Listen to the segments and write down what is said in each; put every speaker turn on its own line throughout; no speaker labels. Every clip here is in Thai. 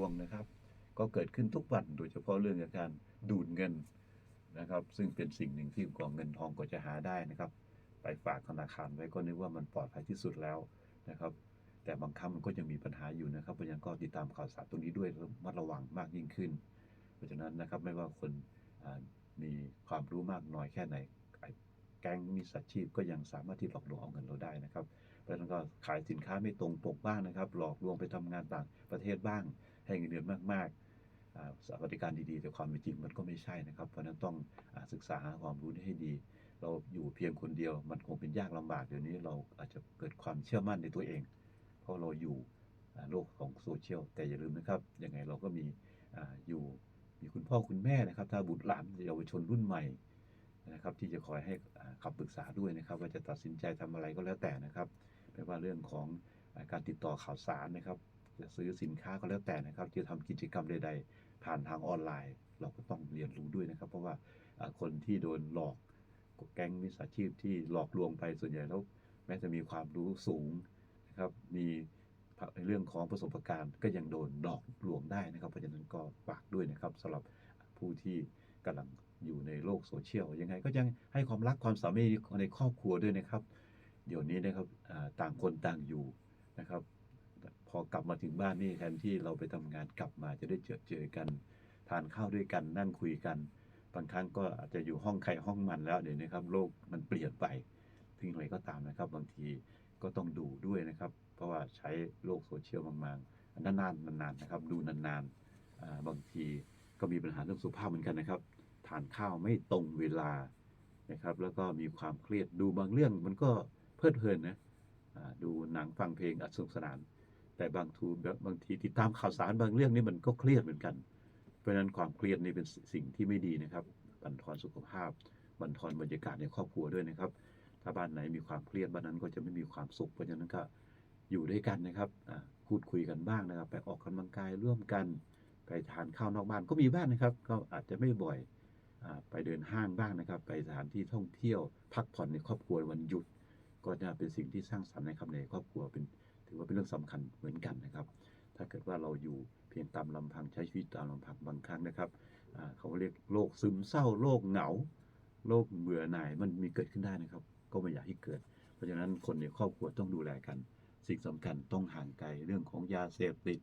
วงนะครับ ก็เกิดขึ้นทุกวันโดยเฉพาะเรื่องของการดูดเงินนะครับ ซึ่งเป็นสิ่งหนึ่งที่กองเงินทองก็จะหาได้นะครับ ไปฝากธนาคารไว้ก็นึกว่ามันปลอดภัยที่สุดแล้วนะครับ แต่บางครั้งมันก็ยังมีปัญหาอยู่นะครับเพราะฉะนั้นก็ติดตามข่าวสารตรงนี้ด้วยระมัดระวังมากยิ่งขึ้น เพราะฉะนั้นนะครับไม่ว่าคนมีความรู้มากน้อยแค่ไหนแก๊งมิจฉาชีพก็ยังสามารถที่หลอกลวงเอาเงินเราได้นะครับ เพราะฉะนั้นก็ขายสินค้าไม่ตรงปกบ้างนะครับ หลอกลวงไปทำงานต่างประเทศบ้าง ให้เงินเดือนมากๆสวัสดิการดีๆ แต่ความเป็นจริงมันก็ไม่ใช่นะครับ เพราะนั้นต้องอศึกษาหาความรู้นี้ให้ดี เราอยู่เพียงคนเดียว มันคงเป็นยากลำบากเดี๋ยวนี้เราอาจจะเกิดความเชื่อมั่นในตัวเอง เพราะเราอยู่โลกของโซเชียลแต่อย่าลืมนะครับยังไงเราก็มีออยู่มีคุณพ่อคุณแม่นะครับ ถ้าบุตรหลานเยาวชนรุ่นใหม่นะครับ ที่จะคอยให้คำปรึกษาด้วยนะครับ ว่าจะตัดสินใจทำอะไรก็แล้วแต่นะครับไม่ว่าเรื่องของการติดต่อข่าวสารนะครับ จะซื้อสินค้าก็แล้วแต่นะครับ จะทำกิจกรรมใด ๆ ผ่านทางออนไลน์ เราก็ต้องเรียนรู้ด้วยนะครับ เพราะว่าคนที่โดนหลอกแก๊งมิจฉาชีพที่หลอกลวงไปส่วนใหญ่แล้วแม้จะมีความรู้สูงนะครับมีในเรื่องของประสบการณ์ก็ยังโดนหลอกลวงได้นะครับเพราะฉะนั้นก็ฝากด้วยนะครับสำหรับผู้ที่กำลังอยู่ในโลกโซเชียลยังไง ก็ยังให้ความรักความสามัคคีในครอบครัวด้วยนะครับ เดี๋ยวนี้นะครับต่างคนต่างอยู่นะครับ พอกลับมาถึงบ้านนี่แทนที่เราไปทำงานกลับมาจะได้เจอเจอกัน ทานข้าวด้วยกันนั่งคุยกัน บางครั้งก็อาจจะอยู่ห้องใครห้องมันแล้วเดี๋ยวนี้ครับโลกมันเปลี่ยนไปถึงอะไรก็ตามนะครับ บางทีก็ต้องดูด้วยนะครับ เพราะว่าใช้โลกโซเชียลมากๆนานๆนานๆนะครับ ดูนานๆาบางทีก็มีปัญหาเรื่องสุขภาพเหมือนกันนะครับทานข้าวไม่ตรงเวลานะครับ แล้วก็มีความเครียดดูบางเรื่องมันก็เพลิดเพลินนะดูหนังฟังเพลงอัดสนุกสนาน แต่บางทูบบางทีติดตามข่าวสารบางเรื่องนี่มันก็เครียดเหมือนกัน เพราะฉะนั้นความเครียดนี่เป็นสิ่งที่ไม่ดีนะครับบั่นทอนสุขภาพบั่นทอนบรรยากาศในครอบครัวด้วยนะครับ ถ้าบ้านไหนมีความเครียดบ้านนั้นก็จะไม่มีความสุขเพราะฉะนั้นก็อยู่ด้วยกันนะครับพูดคุยกันบ้างนะครับ ไปออกกำลังกายร่วมกัน ไปทานข้าวนอกบ้านก็มีบ้างนะครับ ก็อาจจะไม่บ่อยอไปเดินห้างบ้างนะครับ ไปสถานที่ท่องเที่ยว พักผ่อนในครอบครัววันหยุด ก็จะเป็นสิ่งที่สร้างสรรค์นะครับในครอบครัวเป็นถือว่าเป็นเรื่องสำคัญเหมือนกันนะครับ ถ้าเกิดว่าเราอยู่เพียงตามลำพังใช้ชีวิตตามลำพังบางครั้งนะครับเขาเรียกโรคซึมเศร้าโรคเหงาโรคเบื่อหน่ายมันมีเกิดขึ้นได้นะครับ ก็ไม่อยากให้เกิด เพราะฉะนั้นคนในครอบครัวต้องดูแลกัน สิ่งสำคัญต้องห่างไกลเรื่องของยาเสพติด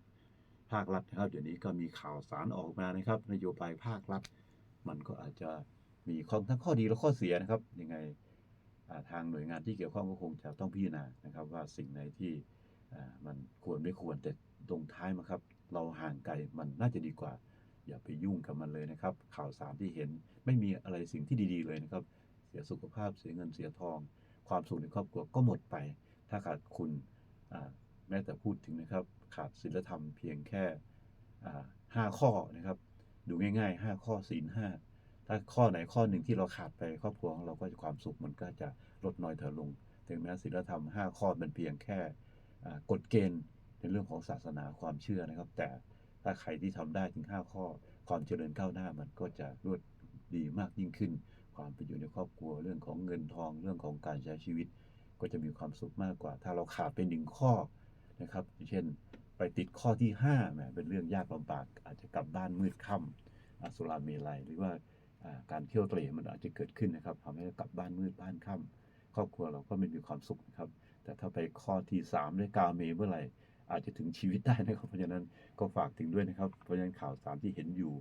ภาครัฐนะครับเดี๋ยวนี้ก็มีข่าวสารออกมานะครับ นโยบายภาครัฐ มันก็อาจจะมีข้อทั้งข้อดีและข้อเสียนะครับยังไง ทางหน่วยงานที่เกี่ยวข้องก็คงจะต้องพิจารณานะครับว่าสิ่งไหนที่มันควรไม่ควรแต่ตรงท้ายมาครับ เราห่างไกลมันน่าจะดีกว่า อย่าไปยุ่งกับมันเลยนะครับ ข่าวสารที่เห็นไม่มีอะไรสิ่งที่ดี ๆ เลยนะครับ เสียสุขภาพเสียเงินเสียทอง ความสุขในครอบครัวก็หมดไป ถ้าขาดคุณแม้แต่พูดถึงนะครับ ขาดศีลธรรมเพียงแค่ห้าข้อนะครับ ดูง่ายๆห้าข้อศีลห้า ถ้าข้อไหนข้อหนึ่งที่เราขาดไปครอบครัวของเราก็จะความสุขมันก็จะลดน้อยถอยลง ถึงแม้ศีลธรรมห้าข้อมันเพียงแค่กฎเกณฑ์ในเรื่องของศาสนาความเชื่อนะครับ แต่ถ้าใครที่ทำได้ถึงห้าข้อ ความเจริญก้าวหน้ามันก็จะรวดดีมากยิ่งขึ้น ความเป็นอยู่ในครอบครัวเรื่องของเงินทองเรื่องของการใช้ชีวิต ก็จะมีความสุขมากกว่า ถ้าเราขาดไปหนึ่งข้อนะครับ เช่นไปติดข้อที่5แหมเป็นเรื่องยากลำบากอาจจะกลับบ้านมืดค่ำอสุราเมลัยหรือว่า การเที่ยวเตร่มันอาจจะเกิดขึ้นนะครับทำให้กลับบ้านมืดบ้านค่ำครอบครัวเราก็ไม่มีความสุขนะครับ แต่ถ้าไปข้อที่3ด้วยกาเมเมื่อไหร่อาจจะถึงชีวิตได้นะครับเพราะฉะนั้นก็ฝากถึงด้วยนะครับ เพราะฉะนั้นข่าวสารที่เห็นอยู่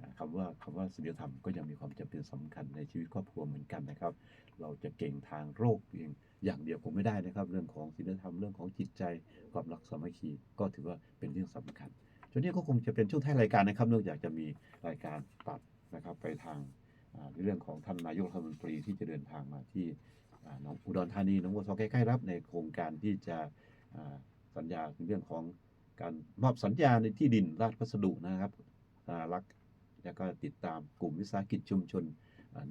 อ่าคำว่าคำว่าศีลธรรมก็ยังมีความจำเป็นสำคัญในชีวิตครอบครัวเหมือนกันนะครับ เราจะเก่งทางโรคเพียงอย่างเดียวคงไม่ได้นะครับ เรื่องของศีลธรรมเรื่องของจิตใจความรักสามัคคีก็ถือว่าเป็นเรื่องสำคัญช่วงนี้ก็คงจะเป็นช่วงท้ายรายการนะครับ เนื่องจากจะมีรายการตัด นะครับไปทางในเรื่องของท่านนายกรัฐมนตรีที่จะเดินทางมาที่อ่าหนองอุดรธานีหนองบัวซอใกล้ๆรับในโครงการที่จะสัญญาในเรื่องของการมอบสัญญาในที่ดินราชพัสดุนะครับรักแล้วก็ติดตามกลุ่มวิสาหกิจชุมชน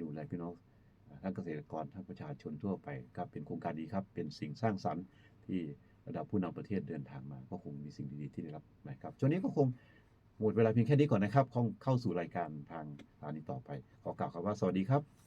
ดูแลพี่น้องอ่าทั้งเกษตรกรทั้งประชาชนทั่วไปครับเป็นโครงการดีครับ เป็นสิ่งสร้างสรรค์ที่ระดับผู้นำประเทศเดินทางมา ก็คงมีสิ่งดีๆที่ได้รับนะครับช่วงนี้ก็คง หมดเวลาเพียงแค่นี้ก่อนนะครับเข้าเข้าสู่รายการทางสถานีต่อไป ขอกล่าวคำว่าสวัสดีครับ